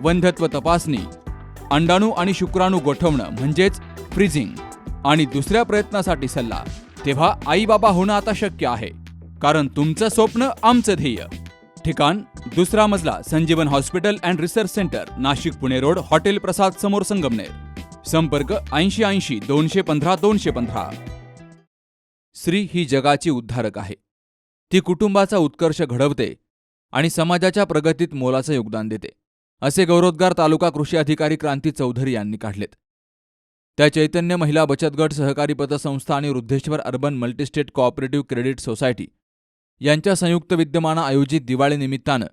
वंध्यत्व तपासणी अंडाणू आणि शुक्राणू गोठवणं म्हणजेच फ्रीजिंग आणि दुसऱ्या प्रयत्नासाठी सल्ला. तेव्हा आई बाबा होणं आता शक्य आहे. कारण तुमचं स्वप्न आमचं ध्येय. ठिकाण दुसरा मजला Sanjeevan hospital and research centre Nashik Pune road hotel Prasad समोर संगमनेर. संपर्क ऐंशी ऐंशी दोनशे पंधरा दोनशे पंधरा. स्त्री ही जगाची उद्धारक आहे. ती कुटुंबाचा उत्कर्ष घडवते आणि समाजाच्या प्रगतीत मोलाचं योगदान देते. असे गौरवोद्गार तालुका कृषी अधिकारी क्रांती चौधरी यांनी काढलेत. त्या चैतन्य महिला बचत गट सहकारी पतसंस्था आणि Vriddheshwar urban multistate cooperative credit society यांच्या संयुक्त विद्यमानं आयोजित दिवाळीनिमित्तानं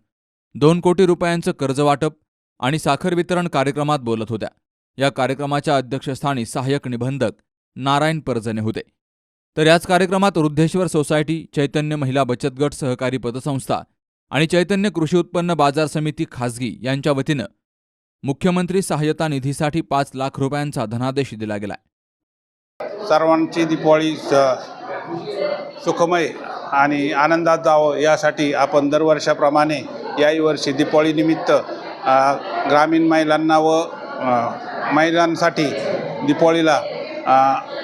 दोन कोटी रुपयांचं कर्जवाटप आणि साखर वितरण कार्यक्रमात बोलत होत्या. या कार्यक्रमाच्या अध्यक्षस्थानी सहाय्यक निबंधक नारायण परजने होते. तर याच कार्यक्रमात वृद्धेश्वर सोसायटी चैतन्य महिला बचत गट सहकारी पतसंस्था आणि चैतन्य कृषी उत्पन्न बाजार समिती खासगी यांच्या वतीनं मुख्यमंत्री सहाय्यता निधीसाठी पाच लाख रुपयांचा धनादेश दिला गेलाय. सर्वांची दिपावळी सुखमय आणि आनंदात जावं यासाठी आपण दरवर्षाप्रमाणे याही वर्षी दिपावळीनिमित्त ग्रामीण महिलांना व महिलांसाठी दिपावळीला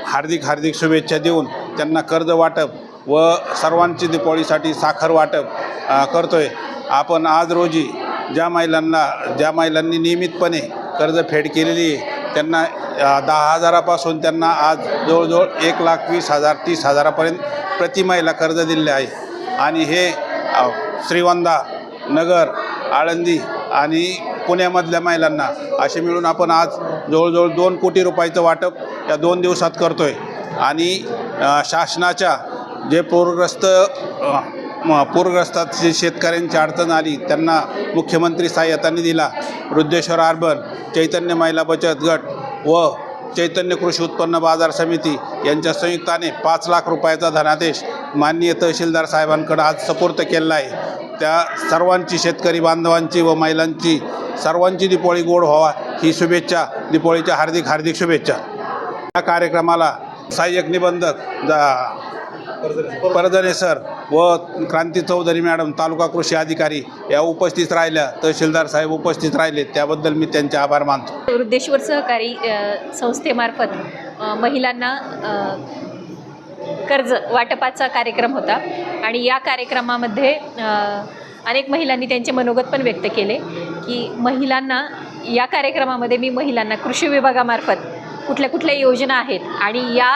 हार्दिक हार्दिक शुभेच्छा देऊन त्यांना कर्ज वाटप व सर्वांची दिपावळीसाठी साखर वाटप करतो करतोय. आपण आज रोजी ज्या महिलांना ज्या महिलांनी नियमितपणे कर्जफेड केलेली आहे त्यांना दहा हजारापासून त्यांना आज जवळजवळ एक लाख वीस हजार तीस हजारापर्यंत प्रति महिला कर्ज दिलेले आहे. आणि हे श्रीवंदा नगर आळंदी आणि पुण्यामधल्या महिलांना असे मिळून आपण आज जवळजवळ दोन कोटी रुपयाचं वाटप या दोन दिवसात करतो आहे आणि शासनाच्या जे पूरग्रस्त म- पूरग्रस्तात जे शेतकऱ्यांची अडचण आली त्यांना मुख्यमंत्री सहाय्यता निधीला वृद्धेश्वर अर्बन चैतन्य महिला बचत गट व चैतन्य कृषी उत्पन्न बाजार समिती यांच्या संयुक्ताने पाच लाख रुपयाचा धनादेश माननीय तहसीलदार साहेबांकडे आज सपूर्त केलेला आहे. त्या सर्वांची शेतकरी बांधवांची व महिलांची सर्वांची दिपोळी गोड व्हावा ही शुभेच्छा दिपोळीच्या हार्दिक हार्दिक शुभेच्छा. या कार्यक्रमाला सहाय्यक निबंधक जा परदने सर व क्रांती चौधरी मॅडम तालुका कृषी अधिकारी या उपस्थित राहिल्या तहसीलदार साहेब उपस्थित राहिले त्याबद्दल मी त्यांचे आभार मानतो. वृद्धेश्वर सहकारी संस्थेमार्फत महिलांना कर्ज वाटपाचा कार्यक्रम होता आणि या कार्यक्रमामध्ये अनेक महिलांनी त्यांचे मनोगत पण व्यक्त केले की महिलांना या कार्यक्रमामध्ये मी महिलांना कृषी विभागामार्फत कुठल्या कुठल्या योजना आहेत आणि या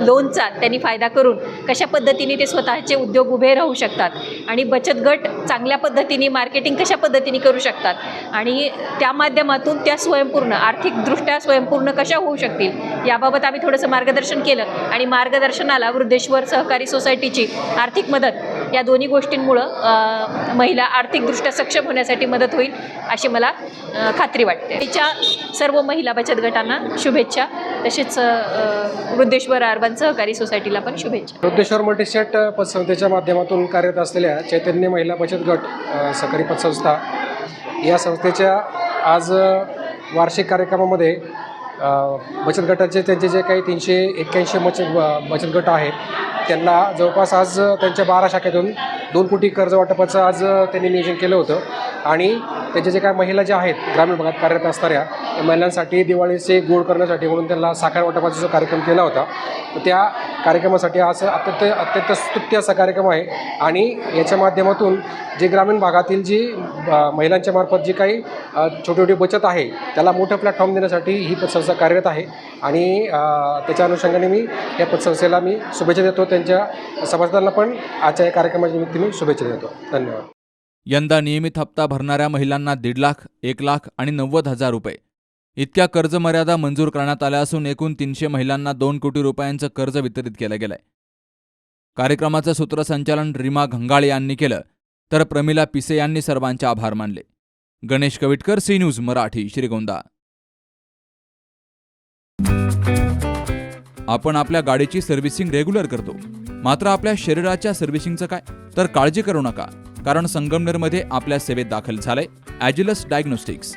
लोनचा त्यांनी फायदा करून कशा पद्धतीने ते स्वतःचे उद्योग उभे राहू शकतात आणि बचत गट चांगल्या पद्धतीने मार्केटिंग कशा पद्धतीने करू शकतात आणि त्या माध्यमातून त्या स्वयंपूर्ण आर्थिकदृष्ट्या स्वयंपूर्ण कशा होऊ शकतील याबाबत आम्ही थोडंसं मार्गदर्शन केलं आणि मार्गदर्शनाला वृद्धेश्वर सहकारी सोसायटीची आर्थिक मदत या दोन्ही गोष्टींमुळं महिला आर्थिकदृष्ट्या सक्षम होण्यासाठी मदत होईल अशी मला खात्री वाटते. तिच्या सर्व महिला बचत गटांना शुभेच्छा. तसेच वृद्धेश्वर अर्बन सहकारी सोसायटीला पण शुभेच्छा. वृद्धेश्वर मल्टीसेट पतसंस्थेच्या माध्यमातून कार्यरत असलेल्या चैतन्य महिला बचत गट सहकारी पतसंस्था या संस्थेच्या आज वार्षिक कार्यक्रमामध्ये बचत गटाचे त्यांचे जे काही तीनशे एक्क्याऐंशी मच बचत गट आहेत त्यांना जवळपास आज त्यांच्या बारा शाखेतून दोन कोटी कर्ज वाटपाचं आज त्यांनी नियोजन केलं होतं. आणि त्यांच्या जे काय महिला ज्या आहेत ग्रामीण भागात कार्यरत असणाऱ्या महिलांसाठी दिवाळीचे गोड करण्यासाठी म्हणून त्यांना साखर वाटपाचा जो कार्यक्रम केला होता तर त्या कार्यक्रमासाठी असं अत्यंत अत्यंत स्तुत्य असा कार्यक्रम आहे. आणि याच्या माध्यमातून जे ग्रामीण भागातील जी महिलांच्या मार्फत जी काही छोटी छोटी बचत आहे त्याला मोठं प्लॅटफॉर्म देण्यासाठी ही पतसंस्था कार्यरत आहे. आणि त्याच्या अनुषंगाने मी या पतसंस्थेला मी शुभेच्छा देतो. त्यांच्या सभासदांना पण आजच्या या कार्यक्रमाच्या निमित्त मी शुभेच्छा देतो. धन्यवाद. यंदा नियमित हप्ता भरणाऱ्या महिलांना दीड लाख एक लाख आणि नव्वद हजार रुपये. इतक्या कर्ज मर्यादा मंजूर करण्यात आल्या असून एकूण तीनशे महिलांना दोन कोटी रुपयांचं कर्ज वितरित केलं गेलंय. कार्यक्रमाचं सूत्रसंचालन रीमा घंगाळे यांनी केलं तर प्रमिला पिसे यांनी सर्वांचे आभार मानले. Ganesh Kavitkar C news Marathi Shrigonda. आपण आपल्या गाडीची सर्व्हिसिंग रेग्युलर करतो. मात्र आपल्या शरीराच्या सर्व्हिसिंगचं काय? तर काळजी करू नका कारण संगमनेरमध्ये आपल्या सेवेत दाखल झालंय Agilus diagnostics.